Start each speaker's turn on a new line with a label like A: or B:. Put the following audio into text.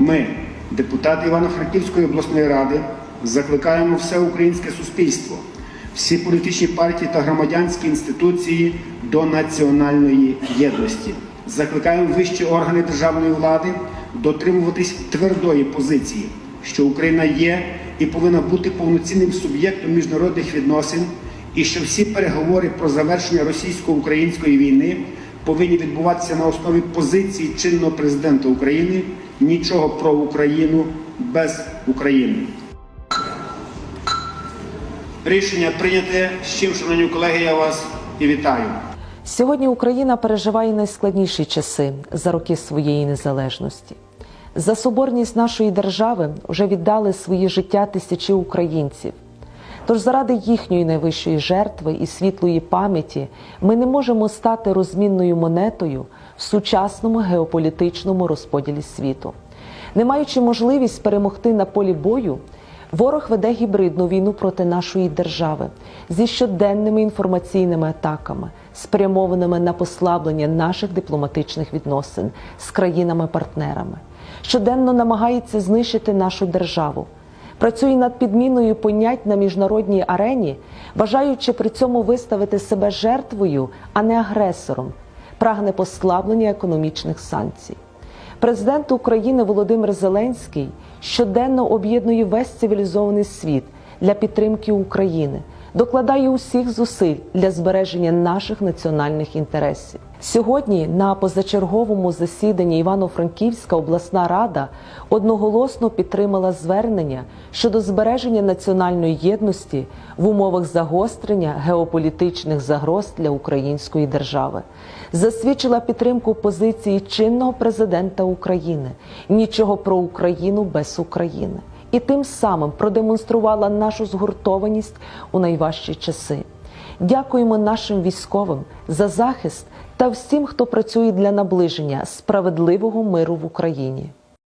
A: Ми, депутати Івано-Франківської обласної ради, закликаємо все українське суспільство, всі політичні партії та громадянські інституції до національної єдності. Закликаємо вищі органи державної влади дотримуватись твердої позиції, що Україна є і повинна бути повноцінним суб'єктом міжнародних відносин, і що всі переговори про завершення російсько-української війни повинні відбуватися на основі позиції чинного президента України нічого про Україну без України. Рішення прийняте. З чим, шановні колеги, я вас і вітаю.
B: Сьогодні Україна переживає найскладніші часи за роки своєї незалежності. За соборність нашої держави вже віддали свої життя тисячі українців. Тож заради їхньої найвищої жертви і світлої пам'яті ми не можемо стати розмінною монетою в сучасному геополітичному розподілі світу. Не маючи можливість перемогти на полі бою, Ворог веде гібридну війну проти нашої держави зі щоденними інформаційними атаками, спрямованими на послаблення наших дипломатичних відносин з країнами-партнерами. Щоденно намагається знищити нашу державу. Працює над підміною понять на міжнародній арені, бажаючи при цьому виставити себе жертвою, а не агресором, прагне послаблення економічних санкцій. Президент України Володимир Зеленський щоденно об'єднує весь цивілізований світ для підтримки України, докладає усіх зусиль для збереження наших національних інтересів. Сьогодні на позачерговому засіданні Івано-Франківська обласна рада одноголосно підтримала звернення щодо збереження національної єдності в умовах загострення геополітичних загроз для української держави. Засвідчила підтримку позиції чинного президента України нічого про Україну без України і тим самим продемонструвала нашу згуртованість у найважчі часи. Дякуємо нашим військовим за захист та всім, хто працює для наближення справедливого миру в Україні.